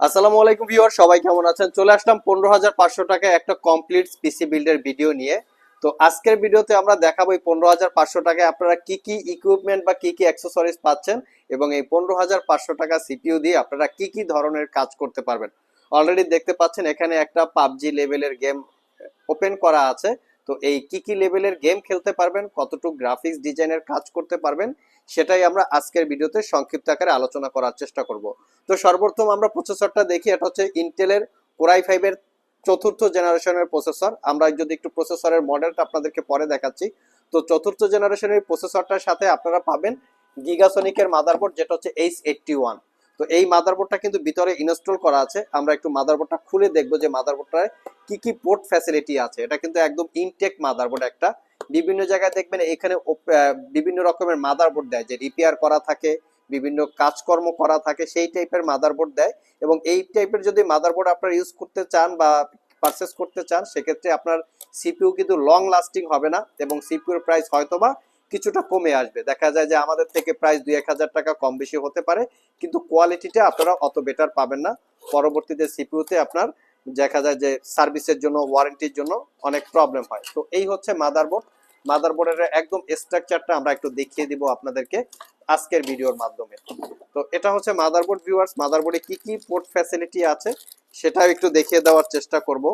আসসালামু আলাইকুম ভিউয়ার, সবাই কেমন আছেন? চলে আসলাম পনেরো হাজার পাঁচশো টাকায় একটা কমপ্লিট পিসি বিল্ডের ভিডিও নিয়ে। তো আজকের ভিডিওতে আমরা দেখাবো এই পনেরো হাজার পাঁচশো টাকায় আপনারা কি কি ইকুইপমেন্ট বা কি কি অ্যাক্সেসরিজ পাচ্ছেন এবং এই পনেরো হাজার পাঁচশো টাকা সিপিইউ দিয়ে আপনারা কি কি ধরনের কাজ করতে পারবেন। অলরেডি দেখতে পাচ্ছেন এখানে একটা পাবজি লেভেলের গেম ওপেন করা আছে। তো এই কি কি লেভেলের গেম খেলতে পারবেন, কতটুকু গ্রাফিক্স ডিজাইনের কাজ করতে পারবেন, সেটাই আমরা আজকের ভিডিওতে সংক্ষিপ্ত আকারে আলোচনা করার চেষ্টা করব। তো সর্বপ্রথম আমরা প্রসেসরটা দেখি, এটা হচ্ছে ইন্টেলের কোরাই ফাইভের চতুর্থ জেনারেশনের প্রসেসর আমরা যদি একটু প্রসেসরের মডেলটা আপনাদেরকে পরে দেখাচ্ছি, তো চতুর্থ জেনারেশনের প্রসেসরটার সাথে আপনারা পাবেন গিগাসনিকের মাদারবোর্ড যেটা হচ্ছে এইচ এইটটি ওয়ান তো এই মাদারবোর্ডটা কিন্তু ভিতরে ইনস্টল করা আছে। আমরা একটু মাদারবোর্ডটা খুলে দেখব যে মাদারবোর্ডটায় কি কি পোর্ট ফ্যাসিলিটি আছে। এটা কিন্তু একদম ইনটেক মাদারবোর্ড একটা। বিভিন্ন জায়গায় দেখবেন এখানে বিভিন্ন রকমের মাদারবোর্ড দেয়। যে রিপেয়ার করা থাকে, বিভিন্ন কাজকর্ম করা থাকে, সেই টাইপের মাদারবোর্ড দেয়। এবং এই টাইপের যদি মাদারবোর্ড আপনারা ইউজ করতে চান বা পারচেস করতে চান, সেক্ষেত্রে আপনার সিপিউ কিন্তু লং লাস্টিং হবে না। এবং সিপিইউর প্রাইস হয়তোবা কিছুটা কমে আসবে। দেখা যায় যে আমাদের থেকে প্রাইস দুই এক হাজার টাকা কম বেশি হতে পারে, কিন্তু কোয়ালিটিটা আপনারা অত বেটার পাবেন না। পরবর্তীতে সিপিউতে আপনার দেখা যায় যে সার্ভিসের জন্য ওয়ারেন্টির জন্য অনেক প্রবলেম হয়। তো এই হচ্ছে মাদারবোর্ড মাদারবোর্ডের একদম স্ট্রাকচারটা আমরা একটু দেখিয়ে দিব আপনাদেরকে আজকের ভিডিওর মাধ্যমে। তো এটা হচ্ছে মাদারবোর্ড ভিউয়ার্স মাদারবোর্ডে কি কি পোর্ট ফ্যাসিলিটি আছে সেটাও একটু দেখিয়ে দেওয়ার চেষ্টা করব।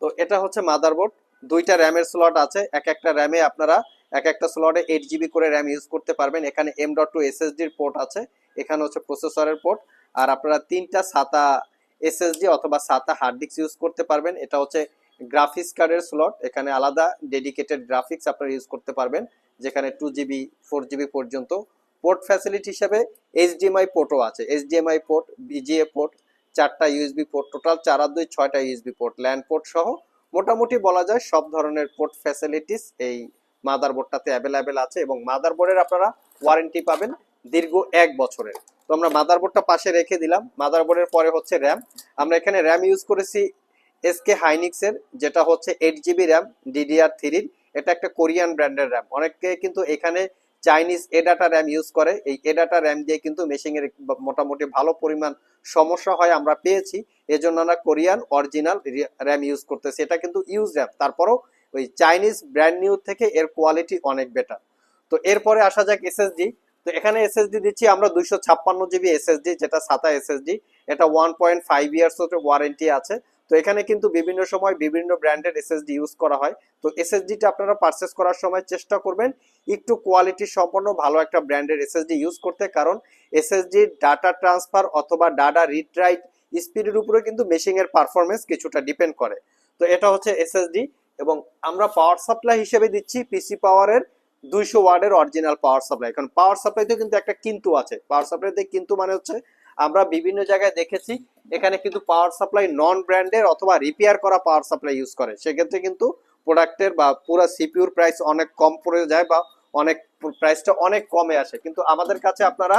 তো এটা হচ্ছে মাদারবোর্ড দুইটা র্যামের স্লট আছে, এক একটা র্যামে আপনারা এক একটা স্লটে এইট জিবি করে র্যাম ইউজ করতে পারবেন। এখানে এম ডট টু এসএসডির পোর্ট আছে, এখানে হচ্ছে প্রসেসরের পোর্ট আর আপনারা তিনটা সাতা এসএসডি অথবা সাতা হার্ড ডিস্ক ইউজ করতে পারবেন। এটা হচ্ছে গ্রাফিক্স কার্ডের স্লট এখানে আলাদা ডেডিকেটেড গ্রাফিক্স আপনারা ইউজ করতে পারবেন, যেখানে টু জিবি ফোর জিবি পর্যন্ত। পোর্ট ফ্যাসিলিটি হিসেবে এইচডিএমআই পোর্টও আছে এইচডিএমআই পোর্ট বিজিএ পোর্ট চারটা ইউএসবি পোর্ট টোটাল চার আর দুই, ছয়টা ইউএসবি পোর্ট ল্যান্ড পোর্ট সহ মোটামুটি বলা যায় সব ধরনের পোর্ট ফ্যাসিলিটিস এই মাদারবোর্ডটাতে অ্যাভেলেবেল আছে এবং মাদারবোর্ডের আপনারা ওয়ারেন্টি পাবেন দীর্ঘ এক বছরের। তো আমরা মাদারবোর্ডটা পাশে রেখে দিলাম। মাদারবোর্ডের পরে হচ্ছে র্যাম আমরা এখানে র্যাম ইউজ করেছি এসকে হাইনিক্সের যেটা হচ্ছে এইট জিবি র্যাম ডিডিআর থ্রির এটা একটা কোরিয়ান ব্র্যান্ডের র্যাম অনেকে কিন্তু এখানে চাইনিজ এডাটা র্যাম ইউজ করে। এই এডাটা র্যাম দিয়ে কিন্তু মেশিনের মোটামুটি ভালো পরিমাণ সমস্যা হয় আমরা পেয়েছি। এজন্য আমরা কোরিয়ান অরিজিনাল র্যাম ইউজ করতেছি। এটা কিন্তু ইউজ র্যাম। তারপরও ওই চাইনিজ ব্র্যান্ড নিউ থেকে এর কোয়ালিটি অনেক বেটার তো এরপরে আসা যাক এসএসডি তো এখানে এসএসডি দিচ্ছি আমরা দুইশো ছাপ্পান্ন জিবি এসএসডি যেটা সাতা এসএসডি এটা one point five years warranty আছে। তো এখানে কিন্তু বিভিন্ন সময় বিভিন্ন ব্র্যান্ডের এসএসডি ইউজ করা হয়। তো এসএসডিটা আপনারা পারচেস করার সময় চেষ্টা করবেন একটু কোয়ালিটি সম্পন্ন ভালো একটা ব্র্যান্ডের এসএসডি ইউজ করতে। কারণ এসএসডির ডাটা ট্রান্সফার অথবা ডাটা রিড রাইট স্পিডের উপরে কিন্তু মেশিং এর পারফরমেন্স কিছুটা ডিপেন্ড করে। তো এটা হচ্ছে এসএসডি এবং আমরা পাওয়ার সাপ্লাই হিসেবে দিচ্ছি পিসি পাওয়ারের দুইশো ওয়ার্ডের অরিজিনাল পাওয়ার সাপ্লাই কারণ পাওয়ার সাপ্লাইতে কিন্তু একটা কিন্তু আছে। পাওয়ার সাপ্লাইতে কিন্তু মানে হচ্ছে আমরা বিভিন্ন জায়গায় দেখেছি, এখানে কিন্তু পাওয়ার সাপ্লাই নন ব্র্যান্ডের অথবা রিপেয়ার করা পাওয়ার সাপ্লাই ইউজ করে। সেক্ষেত্রে কিন্তু প্রোডাক্টের বা পুরো সিপিউর প্রাইস অনেক কম পড়ে যায় বা অনেক প্রাইসটা অনেক কমে আসে। কিন্তু আমাদের কাছে আপনারা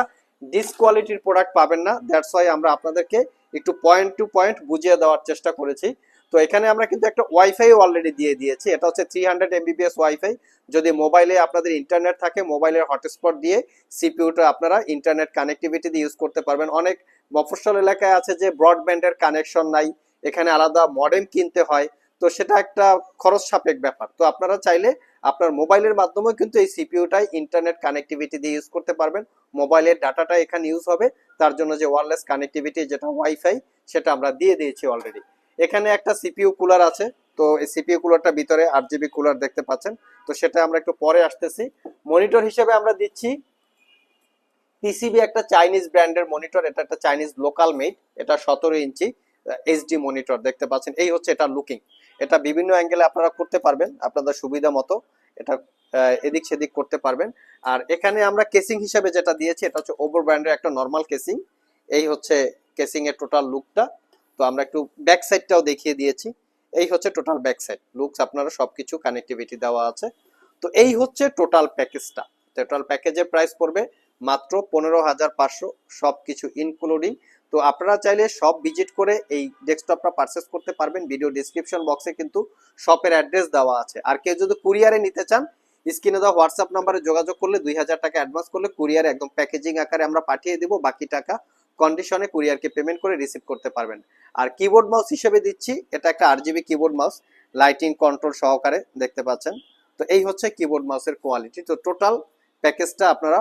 ডিসকোয়ালিটির প্রোডাক্ট পাবেন না। দ্যাটস ওয়াই আমরা আপনাদেরকে একটু পয়েন্ট টু পয়েন্ট বুঝিয়ে দেওয়ার চেষ্টা করেছি। তো এখানে আমরা কিন্তু একটা ওয়াইফাই অলরেডি দিয়ে দিয়েছি। এটা হচ্ছে থ্রি হান্ড্রেড এমবিপিএস ওয়াইফাই যদি মোবাইলে আপনাদের ইন্টারনেট থাকে মোবাইলের হটস্পট দিয়ে সিপিউটা আপনারা ইন্টারনেট কানেক্টিভিটি দিয়ে ইউজ করতে পারবেন। অনেক মফস্বল এলাকায় আছে যে ব্রডব্যান্ডের কানেকশন নাই। এখানে আলাদা মডেম কিনতে হয়। তো সেটা একটা খরচ সাপেক্ষ ব্যাপার। তো আপনারা চাইলে আপনার মোবাইলের মাধ্যমেও কিন্তু এই সিপিইউটাই ইন্টারনেট কানেক্টিভিটি দিয়ে ইউজ করতে পারবেন। মোবাইলের ডাটাটা এখানে ইউজ হবে, তার জন্য যে ওয়্যারলেস কানেক্টিভিটি যেটা ওয়াইফাই সেটা আমরা দিয়ে দিয়েছি অলরেডি এখানে একটা সিপিইউ কুলার আছে, তো এই সিপিইউ কুলারটা ভিতরে আট জিবি কুলার দেখতে পাচ্ছেন। তো সেটা আমরা একটু পরে আসতেছি। মনিটর হিসেবে আমরা দিচ্ছি পিসিবি একটা চাইনিজ ব্র্যান্ডের মনিটর এটা একটা চাইনিজ লোকাল মেড এটা সতেরো ইঞ্চি এইচডি মনিটর দেখতে পাচ্ছেন। এই হচ্ছে এটা লুকিং এটা বিভিন্ন অ্যাঙ্গেলে আপনারা করতে পারবেন, আপনাদের সুবিধা মতো এটা এদিক সেদিক করতে পারবেন। আর এখানে আমরা কেসিং হিসেবে যেটা দিয়েছি, এটা হচ্ছে ওভার ব্র্যান্ডের একটা নর্মাল কেসিং এই হচ্ছে কেসিং এর টোটাল লুকটা তো আমরা একটু ব্যাক সাইডটাও দেখিয়ে দিয়েছি। এই হচ্ছে টোটাল ব্যাক সাইড লুকস আপনারা সবকিছু কানেক্টিভিটি দেওয়া আছে। তো এই হচ্ছে টোটাল প্যাকেজটা টোটাল প্যাকেজের প্রাইস পড়বে মাত্র পনেরো হাজার পাঁচশো সব কিছু ইনক্লুডিং তো আপনারা চাইলে সব ভিজিট করে এই ডেস্কটপটা পারচেস করতে পারবেন। ভিডিও ডিসক্রিপশন বক্সে কিন্তু শপের অ্যাড্রেস দেওয়া আছে। আর কেউ যদি কুরিয়ারে নিতে চান স্ক্রিনে দেওয়া হোয়াটসঅ্যাপ নাম্বারে যোগাযোগ করলে দুই হাজার টাকা অ্যাডভান্স করলে কুরিয়ারে একদম প্যাকেজিং আকারে আমরা পাঠিয়ে দেবো। বাকি টাকা কন্ডিশনে কুরিয়ারকে পেমেন্ট করে রিসিভ করতে পারবেন। আর কিবোর্ড মাউস হিসেবে দিচ্ছি, এটা একটা RGB keyboard mouse lighting control সহকারে দেখতে পাচ্ছেন। তো এই হচ্ছে কিবোর্ড মাউসের কোয়ালিটি তো টোটাল প্যাকেজটা আপনারা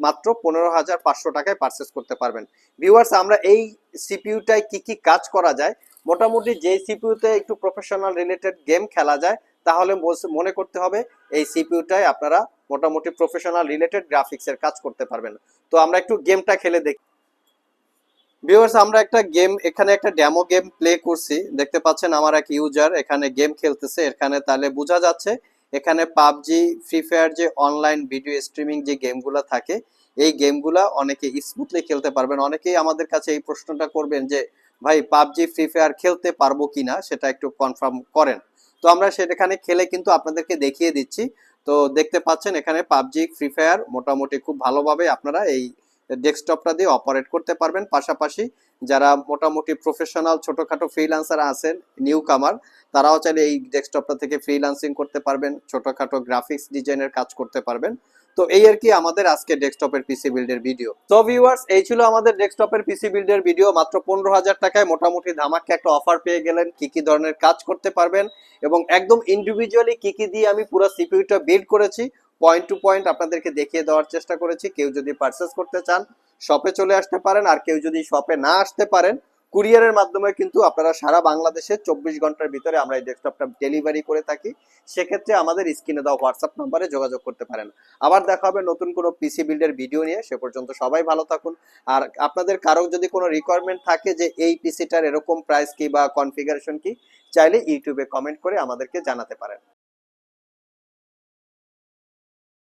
মাত্র পনেরো হাজার পাঁচশো টাকায় পারচেস করতে পারবেন। ভিউয়ার্স আমরা এই সিপিইউটায় কি কি কাজ করা যায়? মোটামুটি যে সিপিইউতে একটু প্রফেশনাল রিলেটেড গেম খেলা যায়, তাহলে মনে করতে হবে এই সিপিউটায় আপনারা মোটামুটি প্রফেশনাল রিলেটেড গ্রাফিক্সের কাজ করতে পারবেন। তো আমরা একটু গেমটা খেলে দেখি। ভিউয়ার্স আমরা একটা গেম এখানে একটা ডেমো গেম প্লে করছি। দেখতে পাচ্ছেন আমার এক ইউজার এখানে গেম খেলতেছে। এখানে তাহলে বোঝা যাচ্ছে এখানে পাবজি ফ্রি ফায়ার যে অনলাইন ভিডিও স্ট্রিমিং যে গেমগুলো থাকে, এই গেমগুলা অনেকে স্মুথলি খেলতে পারবেন। অনেকেই আমাদের কাছে এই প্রশ্নটা করবেন যে, ভাই, পাবজি ফ্রি ফায়ার খেলতে পারব কিনা? সেটা একটু কনফার্ম করেন। তো আমরা সেখানে খেলে কিন্তু আপনাদেরকে দেখিয়ে দিচ্ছি। তো দেখতে পাচ্ছেন এখানে পাবজি ফ্রি ফায়ার মোটামুটি খুব ভালোভাবে আপনারা এই ডেস্কটপটা দিয়ে অপারেট করতে পারবেন। পাশাপাশি যারা মোটামুটি প্রফেশনাল ছোটখাটো ফ্রিল্যান্সার আছেন নিউ কামার তারাও চাইলে এই ডেস্কটপটা থেকে ফ্রিল্যান্সিং করতে পারবেন, ছোটখাটো গ্রাফিক্স ডিজাইনের কাজ করতে পারবেন। তো এই আর কি আমাদের আজকে ডেস্কটপের পিসি বিল্ডের ভিডিও তো ভিউয়ার্স এই ছিল আমাদের ডেস্কটপের পিসি বিল্ডের ভিডিও মাত্র পনেরো হাজার টাকায় মোটামুটি ধামাকে একটা অফার পেয়ে গেলেন। কি কি ধরনের কাজ করতে পারবেন এবং একদম ইন্ডিভিজুয়ালি কি কি দিয়ে আমি পুরো সিপিইউটা বিল্ড করেছি পয়েন্ট টু পয়েন্ট আপনাদেরকে দেখিয়ে দেওয়ার চেষ্টা করেছি। কেউ যদি পারচেস করতে চান শপে চলে আসতে পারেন। আর কেউ যদি শপে না আসতে পারেন কুরিয়ারের মাধ্যমে কিন্তু আপনারা সারা বাংলাদেশে চব্বিশ ঘণ্টার ভিতরে আমরা এই ডেস্কটপটা ডেলিভারি করে থাকি। সেক্ষেত্রে আমাদের স্ক্রিনে দেওয়া হোয়াটসঅ্যাপ নাম্বারে যোগাযোগ করতে পারেন। আবার দেখা হবে নতুন কোনো পিসি বিল্ডের ভিডিও নিয়ে। সে পর্যন্ত সবাই ভালো থাকুন। আর আপনাদের কারও যদি কোনো রিকোয়ারমেন্ট থাকে যে এই পিসিটার এরকম প্রাইস কি বা কনফিগারেশন কি, চাইলে ইউটিউবে কমেন্ট করে আমাদেরকে জানাতে পারেন।